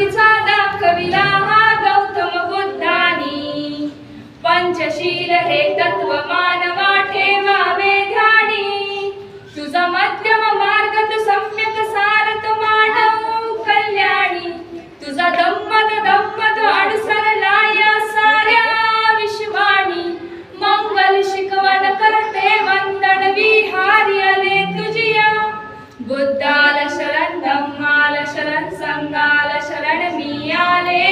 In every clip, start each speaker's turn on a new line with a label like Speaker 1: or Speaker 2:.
Speaker 1: शांतीचा दाखविला हा गौतम बुद्धानी. पंचशील हे तत्व मानवा ठेवावे ध्यानी तुझा मध्यम मार्ग तू सम्यक सारत मानव कल्याणी. तुझा दम्मत दम्मत अडसरला या साऱ्या विश्वानी. मंगल शिकवण करते वंदन विहारी आले तुझिया बुद्धाल शरण धम्माल शरण संगाल शरण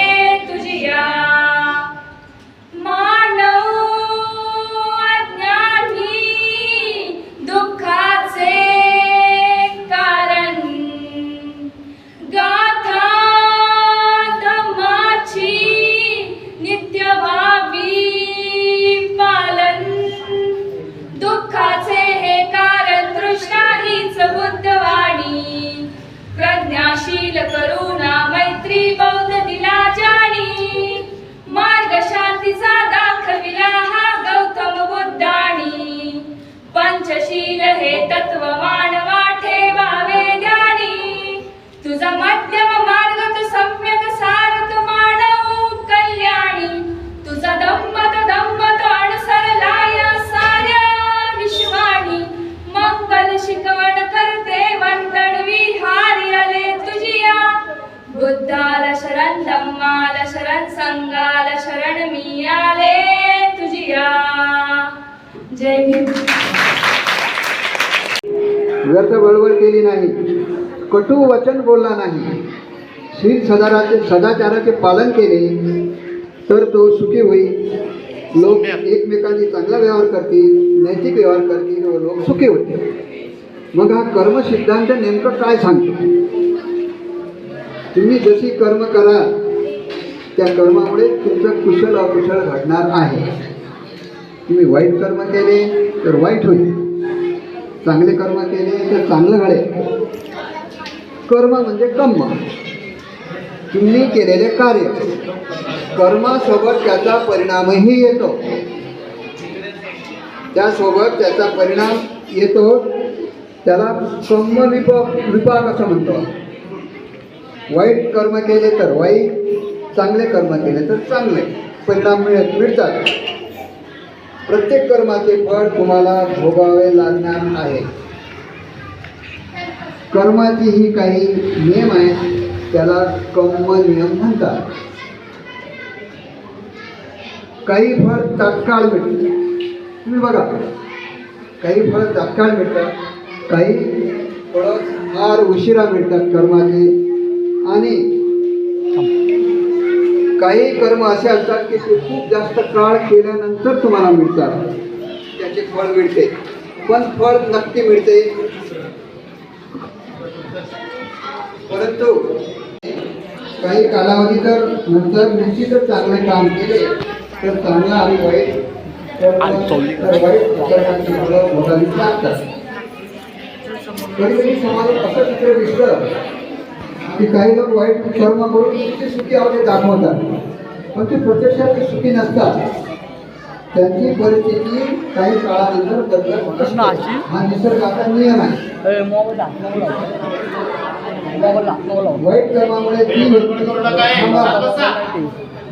Speaker 1: संगाल शरण मी आले तुझिया. जय भीम.
Speaker 2: व्यर्थ बळबळ केली नाही. कटू वचन बोलला नाही. शील सदाराचे सदाचाराचे पालन केले तर तो सुखी होईल लोक एकमेकांनी चांगला व्यवहार करतील नैतिक व्यवहार करतील व लोक सुखी होतील. मग हा कर्म सिद्धांत नेमकं काय सांगतो? तुम्ही जशी कर्म करा त्या कर्मामुळे तुमचं कुशल अकुशल घडणार आहे. तुम्ही वाईट कर्म केले तर वाईट होईल. चांगले कर्म केले तर चांगलं घडेल. कर्म म्हणजे कर्म तुम्ही केलेले कार्य. कर्मासोबत त्याचा परिणामही येतो. त्यासोबत त्याचा परिणाम येतो. त्याला कर्म विप विपाक असं म्हणतो. वाईट कर्म केले तर वाईट चांगले कर्म केले तर चांगले. परिणाम मिळत मिळतात. प्रत्येक कर्माचे फळ तुम्हाला भोगावे लागणार आहे. कर्माची ही काही नियम आहेत त्याला कर्म नियम म्हणतात. काही फळ तात्काळ मिळते. तुम्ही बघा. काही फळ तात्काळ मिळतात काही फळ फार उशिरा मिळतात कर्माचे. आणि काही कर्म असे असतात की ते खूप जास्त काळ केल्यानंतर तुम्हाला मिळतात. त्याचे फळ मिळते. पण फळ नक्की मिळते. परंतु काही कालावधी तर नंतर निश्चितच चांगले काम केले तर चांगला आणि वाईट वाईट लागतात कधी कधी समाजात असं चित्र दिसतं की काही लोक वाईट कर्म करून ते सुखी आवडे दाखवतात. पण ते प्रत्यक्षात ते सुखी नसतात. त्यांची परिस्थिती काही काळानंतर बदलत. हा निसर्गाचा नियम आहे. वाईट कर्मामुळे ती व्यक्ती.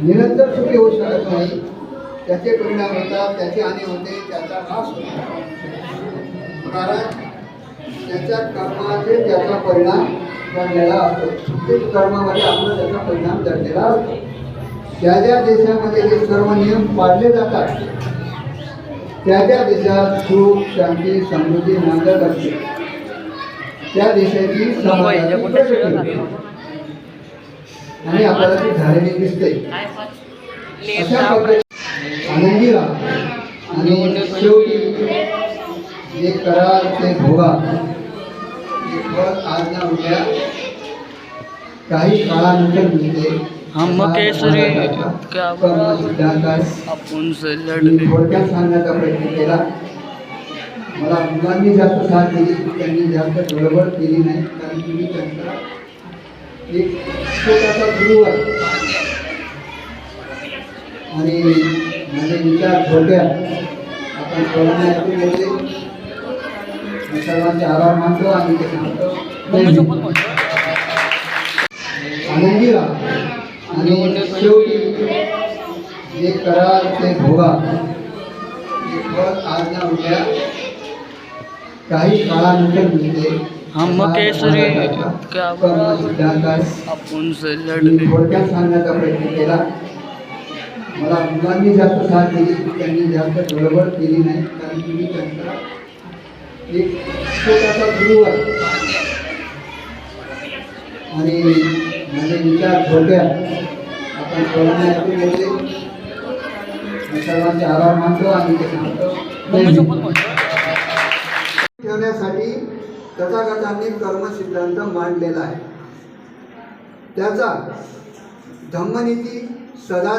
Speaker 2: निरंतर सुखी होऊ शकत नाही. त्याचे परिणाम होतात त्याची हानी होते त्याचा नाश होतो. कारण त्याच्या कर्माचे त्याचा परिणाम घडलेला असतो. प्रत्येक कर्मामध्ये आपला त्याचा परिणाम घडलेला असतो. ज्या ज्या देशामध्ये हे सर्व नियम पाळले जातात त्या त्या देशात सुख शांती समृद्धी नांदत असते त्या देशाची. आणि आपल्याला ती झालेली दिसते. अशा आनंदी राहा. आणि शेवटी जे कराल ते भोगा. आज ना उद्या काही काळानंतर मिळते.
Speaker 3: हम केसरी क्या
Speaker 2: कर्म सिद्धांत आहे.
Speaker 3: आपण
Speaker 2: मी थोडक्यात सांगण्याचा प्रयत्न केला. मला मुलांनी जास्त साथ दिली त्यांनी जास्त गडबड केली नाही कारण तुम्ही त्यांचा एक छोटासा गुरु आहे आणि माझे विचार थोडक्यात आपण मी सर्वांचे आभार मानतो आणि आनंदी राहा. आणि शेवटी जे कराल ते भोगा. आज ना उद्या काही काळानंतर मिळते.
Speaker 3: आपण
Speaker 2: सांगण्याचा प्रयत्न केला. मला मुलांनी जास्त साथ दिली त्यांनी जास्त गडबड केली नाही कारण मी त्यांचा एक छोटासा गुरु आणि माझे विचार थोडक्यात आपण सर्वांना ऐकून सर्वांचे आभार मानतो आणि ते सांगतो. ठेवण्यासाठी तथागतांनी कर्मसिद्धांत मांडलेला आहे. त्याचा धम्मनीती सदा